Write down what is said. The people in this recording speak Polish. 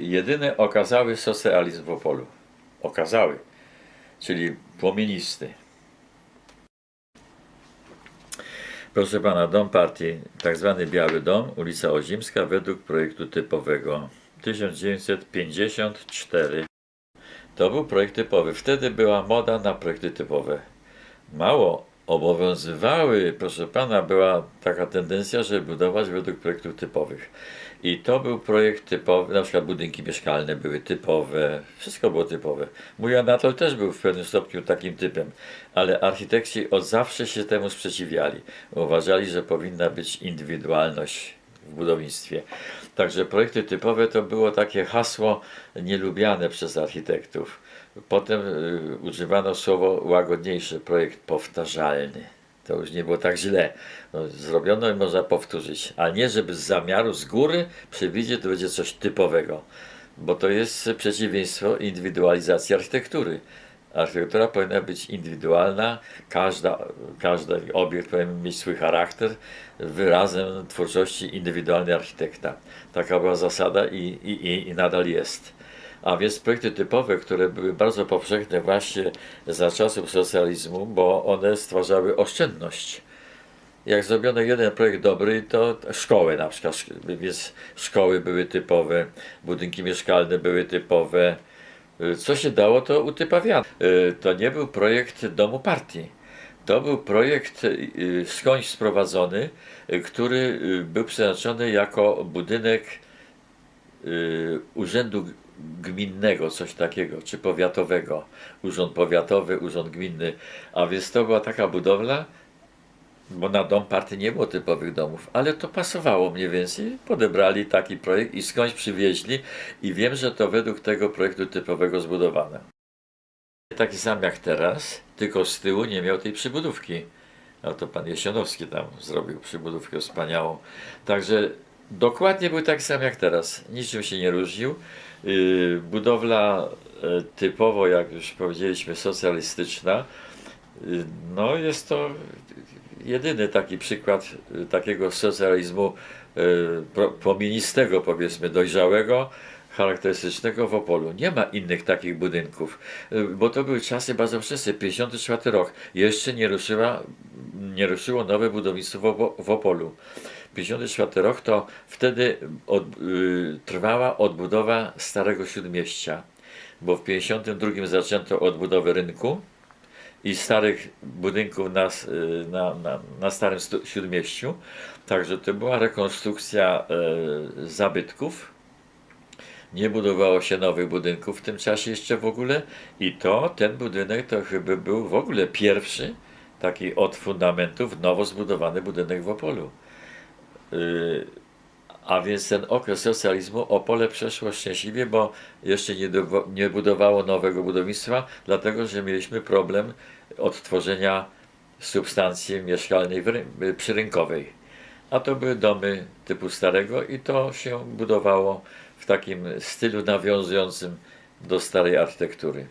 jedyny okazały socjalizm w Opolu. Okazały, czyli płomienisty. Proszę pana, dom partii, tak zwany Biały Dom, ulica Ozimska, według projektu typowego 1954. To był projekt typowy. Wtedy była moda na projekty typowe. Mało obowiązywały, proszę pana, była taka tendencja, żeby budować według projektów typowych. I to był projekt typowy, na przykład budynki mieszkalne były typowe, wszystko było typowe. Mój Anatol też był w pewnym stopniu takim typem, ale architekci od zawsze się temu sprzeciwiali. Uważali, że powinna być indywidualność w budownictwie. Także projekty typowe to było takie hasło nielubiane przez architektów. Potem y, używano słowo łagodniejsze, projekt powtarzalny. To już nie było tak źle. No, zrobiono i można powtórzyć, a nie żeby z zamiaru, z góry przewidzieć, to będzie coś typowego, bo to jest przeciwieństwo indywidualizacji architektury. Architektura powinna być indywidualna, każda, każdy obiekt powinien mieć swój charakter, wyrazem twórczości indywidualnej architekta. Taka była zasada i, i, i, nadal jest. A więc projekty typowe, które były bardzo powszechne właśnie za czasów socjalizmu, bo one stwarzały oszczędność. Jak zrobiono jeden projekt dobry, to szkoły na przykład, więc szkoły były typowe, budynki mieszkalne były typowe. Co się dało, to utypawiano. Y, To nie był projekt domu partii. To był projekt y, skądś sprowadzony, y, który był przeznaczony jako budynek urzędu gminnego, coś takiego, czy powiatowego. Urząd powiatowy, urząd gminny. A więc to była taka budowla, bo na dom partii nie było typowych domów, ale to pasowało mniej więcej. Podebrali taki projekt i skądś przywieźli i wiem, że to według tego projektu typowego zbudowano. Taki sam jak teraz, tylko z tyłu nie miał tej przybudówki. No to pan Jesionowski tam zrobił przybudówkę wspaniałą. Także dokładnie był taki sam jak teraz. Niczym się nie różnił. Yy, Budowla e, typowo, jak już powiedzieliśmy, socjalistyczna. No jest to jedyny taki przykład y, takiego socjalizmu y, płomienistego, powiedzmy, dojrzałego, charakterystycznego w Opolu. Nie ma innych takich budynków, y, bo to były czasy bardzo wczesne, 54 rok. Jeszcze nie, ruszyła, nie ruszyło nowe budownictwo w, Opo- w Opolu. 54 rok to wtedy od, trwała odbudowa Starego Śródmieścia, bo w 52 zaczęto odbudowę rynku, i starych budynków na, y, na, na, na Starym Śródmieściu. Także to była rekonstrukcja e, zabytków. Nie budowało się nowych budynków w tym czasie jeszcze w ogóle. I to, ten budynek to chyba był w ogóle pierwszy taki od fundamentów nowo zbudowany budynek w Opolu. Y, a więc ten okres socjalizmu Opole przeszło szczęśliwie, bo jeszcze nie, dowo- nie budowało nowego budownictwa, dlatego że mieliśmy problem odtworzenia substancji mieszkalnej ry- przyrynkowej. A to były domy typu starego i to się budowało w takim stylu nawiązującym do starej architektury.